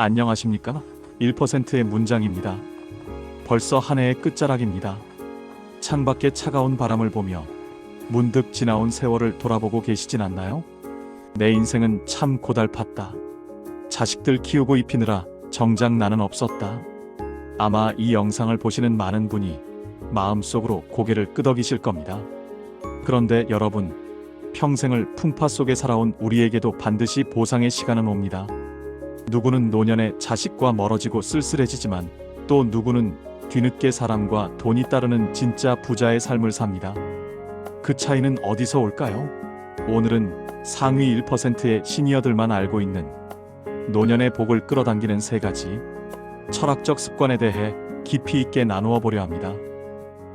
안녕하십니까? 1%의 문장입니다. 벌써 한 해의 끝자락입니다. 창밖에 차가운 바람을 보며 문득 지나온 세월을 돌아보고 계시진 않나요? 내 인생은 참 고달팠다. 자식들 키우고 입히느라 정작 나는 없었다. 아마 이 영상을 보시는 많은 분이 마음속으로 고개를 끄덕이실 겁니다. 그런데 여러분, 평생을 풍파 속에 살아온 우리에게도 반드시 보상의 시간은 옵니다. 누구는 노년에 자식과 멀어지고 쓸쓸해지지만 또 누구는 뒤늦게 사람과 돈이 따르는 진짜 부자의 삶을 삽니다. 그 차이는 어디서 올까요? 오늘은 상위 1%의 시니어들만 알고 있는 노년의 복을 끌어당기는 세 가지 철학적 습관에 대해 깊이 있게 나누어 보려 합니다.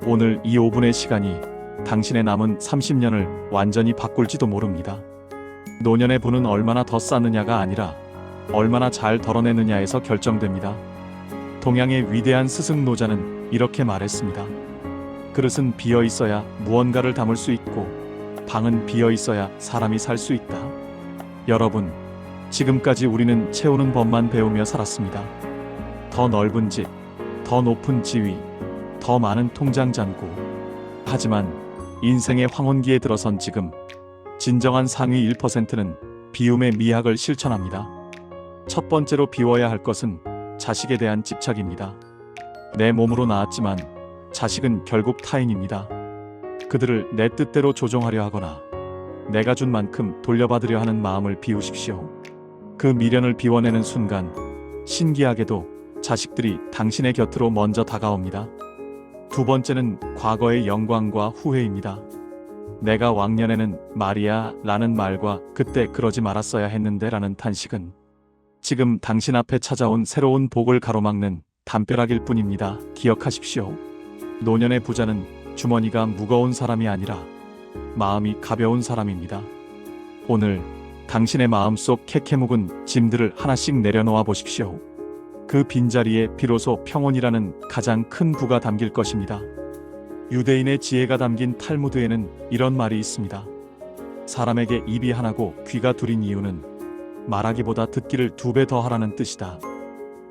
오늘 이 5분의 시간이 당신의 남은 30년을 완전히 바꿀지도 모릅니다. 노년의 분은 얼마나 더 쌓느냐가 아니라 얼마나 잘 덜어내느냐에서 결정됩니다. 동양의 위대한 스승 노자는 이렇게 말했습니다. 그릇은 비어 있어야 무언가를 담을 수 있고 방은 비어 있어야 사람이 살 수 있다. 여러분, 지금까지 우리는 채우는 법만 배우며 살았습니다. 더 넓은 집, 더 높은 지위, 더 많은 통장 잔고. 하지만 인생의 황혼기에 들어선 지금 진정한 상위 1%는 비움의 미학을 실천합니다. 첫 번째로 비워야 할 것은 자식에 대한 집착입니다. 내 몸으로 낳았지만 자식은 결국 타인입니다. 그들을 내 뜻대로 조종하려 하거나 내가 준 만큼 돌려받으려 하는 마음을 비우십시오. 그 미련을 비워내는 순간 신기하게도 자식들이 당신의 곁으로 먼저 다가옵니다. 두 번째는 과거의 영광과 후회입니다. 내가 왕년에는 말이야 라는 말과 그때 그러지 말았어야 했는데 라는 탄식은 지금 당신 앞에 찾아온 새로운 복을 가로막는 담벼락일 뿐입니다. 기억하십시오. 노년의 부자는 주머니가 무거운 사람이 아니라 마음이 가벼운 사람입니다. 오늘 당신의 마음속 캐캐 묵은 짐들을 하나씩 내려놓아 보십시오. 그 빈자리에 비로소 평온이라는 가장 큰 부가 담길 것입니다. 유대인의 지혜가 담긴 탈무드에는 이런 말이 있습니다. 사람에게 입이 하나고 귀가 둘인 이유는 말하기보다 듣기를 두 배 더 하라는 뜻이다.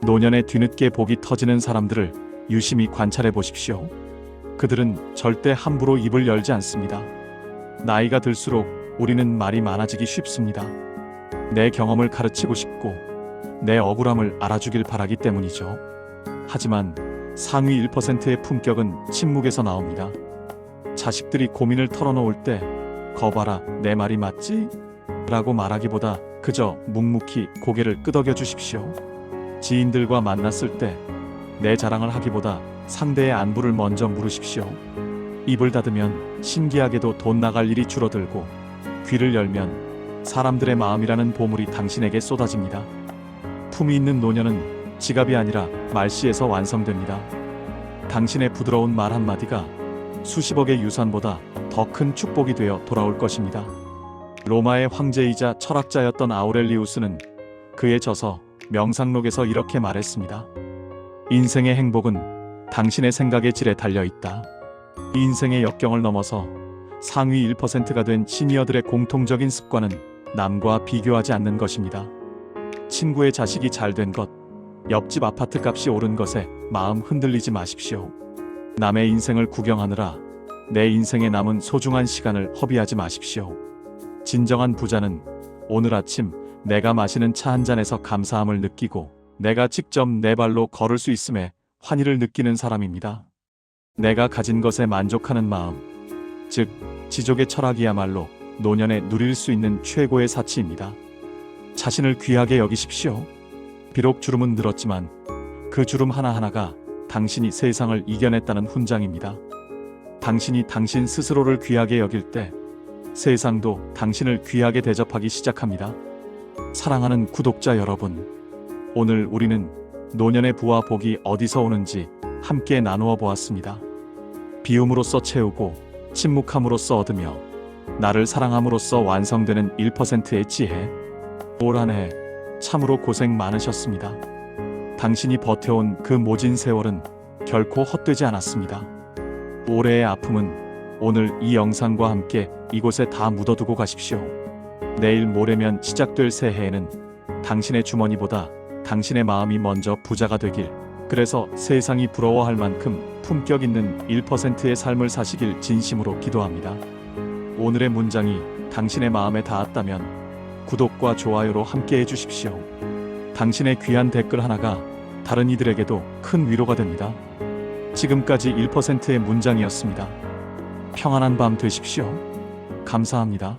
노년에 뒤늦게 복이 터지는 사람들을 유심히 관찰해 보십시오. 그들은 절대 함부로 입을 열지 않습니다. 나이가 들수록 우리는 말이 많아지기 쉽습니다. 내 경험을 가르치고 싶고 내 억울함을 알아주길 바라기 때문이죠. 하지만 상위 1%의 품격은 침묵에서 나옵니다. 자식들이 고민을 털어놓을 때 거봐라 내 말이 맞지? 라고 말하기보다 그저 묵묵히 고개를 끄덕여 주십시오. 지인들과 만났을 때 내 자랑을 하기보다 상대의 안부를 먼저 물으십시오. 입을 닫으면 신기하게도 돈 나갈 일이 줄어들고 귀를 열면 사람들의 마음이라는 보물이 당신에게 쏟아집니다. 품이 있는 노년은 지갑이 아니라 말씨에서 완성됩니다. 당신의 부드러운 말 한마디가 수십억의 유산보다 더 큰 축복이 되어 돌아올 것입니다. 로마의 황제이자 철학자였던 아우렐리우스는 그의 저서 명상록에서 이렇게 말했습니다. 인생의 행복은 당신의 생각의 질에 달려 있다. 이 인생의 역경을 넘어서 상위 1%가 된 시니어들의 공통적인 습관은 남과 비교하지 않는 것입니다. 친구의 자식이 잘 된 것, 옆집 아파트 값이 오른 것에 마음 흔들리지 마십시오. 남의 인생을 구경하느라 내 인생에 남은 소중한 시간을 허비하지 마십시오. 진정한 부자는 오늘 아침 내가 마시는 차 한 잔에서 감사함을 느끼고 내가 직접 내 발로 걸을 수 있음에 환희를 느끼는 사람입니다. 내가 가진 것에 만족하는 마음, 즉 지족의 철학이야말로 노년에 누릴 수 있는 최고의 사치입니다. 자신을 귀하게 여기십시오. 비록 주름은 늘었지만 그 주름 하나하나가 당신이 세상을 이겨냈다는 훈장입니다. 당신이 당신 스스로를 귀하게 여길 때 세상도 당신을 귀하게 대접하기 시작합니다. 사랑하는 구독자 여러분, 오늘 우리는 노년의 부와 복이 어디서 오는지 함께 나누어 보았습니다. 비움으로써 채우고 침묵함으로써 얻으며 나를 사랑함으로써 완성되는 1%의 지혜. 올 한 해 참으로 고생 많으셨습니다. 당신이 버텨온 그 모진 세월은 결코 헛되지 않았습니다. 올해의 아픔은 오늘 이 영상과 함께 이곳에 다 묻어두고 가십시오. 내일 모레면 시작될 새해에는 당신의 주머니보다 당신의 마음이 먼저 부자가 되길. 그래서 세상이 부러워할 만큼 품격 있는 1%의 삶을 사시길 진심으로 기도합니다. 오늘의 문장이 당신의 마음에 닿았다면 구독과 좋아요로 함께 해주십시오. 당신의 귀한 댓글 하나가 다른 이들에게도 큰 위로가 됩니다. 지금까지 1%의 문장이었습니다. 평안한 밤 되십시오. 감사합니다.